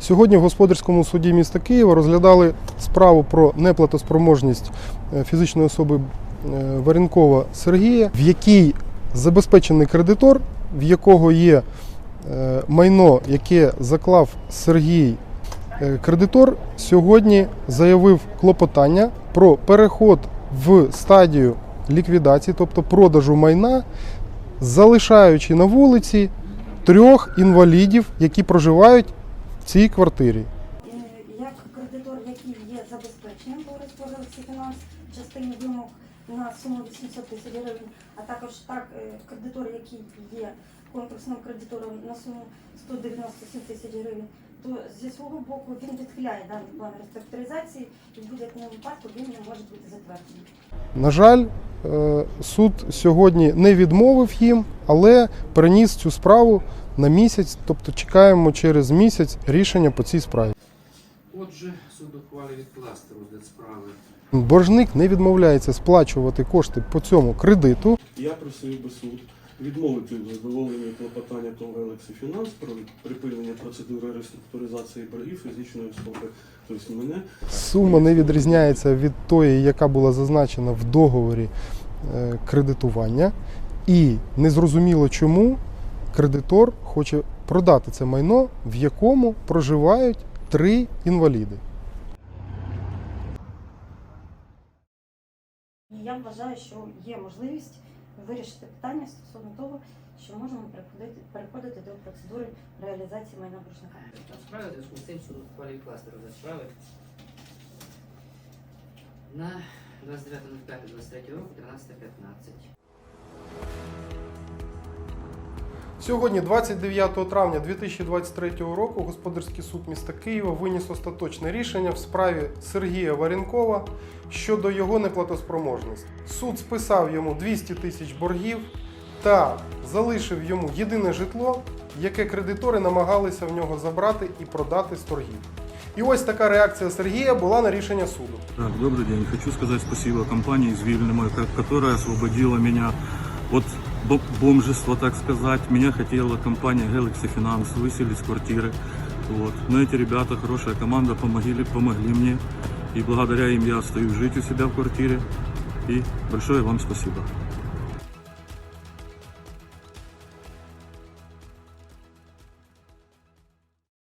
Сьогодні в господарському суді міста Києва розглядали справу про неплатоспроможність е, фізичної особи е, Варенкова Сергія, в якій забезпечений кредитор, в якого є е, майно, яке заклав Сергій. Кредитор сьогодні заявив клопотання про переход в стадію ліквідації, тобто продажу майна, залишаючи на вулиці трьох інвалідів, які проживають в цій квартирі. Е, як кредитор, який є забезпеченням по фінанс частині вимог на суму 800 тисяч гривень, а також так е, кредитор, який є конкурсним кредитором на суму 197 тисяч гривень, то зі свого боку він відхиляє даний план реструктуризації і в будь-якому випадку він не може бути затверджений. На жаль, е, суд сьогодні не відмовив їм, але переніс цю справу на місяць, тобто чекаємо через місяць рішення по цій справі. Отже, суд ухвалює відкласти розгляд справи. Боржник не відмовляється сплачувати кошти по цьому кредиту. Я просив би суд відмовити в задоволенні клопотання ТОВ «Елексі Фінанс про припинення процедури реструктуризації боргів фізичної особи, тобто мене. Сума не відрізняється від тої, яка була зазначена в договорі е, кредитування, і незрозуміло чому кредитор хоче продати це майно, в якому проживають три інваліди. Я вважаю, що є можливість вирішити питання стосовно того, що можемо переходити, переходити до процедури реалізації майна боржника. Справа зв'язку з цим суд ухвалює відкласти розгляд справи на 29.05.23 року 13.15. Сьогодні, 29 травня 2023 року, господарський суд міста Києва виніс остаточне рішення в справі Сергія Варенкова щодо його неплатоспроможності. Суд списав йому 200 тисяч боргів та залишив йому єдине житло, яке кредитори намагалися в нього забрати і продати з торгів. І ось така реакція Сергія була на рішення суду. Так, добрый день. Хочу сказать спасибо компании из Вильнюса, ко- которая освободила меня от бо- бомжества, так сказать. Меня хотела компания Galaxy Finance выселить с квартиры. Вот. Но эти ребята, хорошая команда, помогли, помогли мне. И благодаря им я остаюсь жить у себя в квартире. И большое вам спасибо.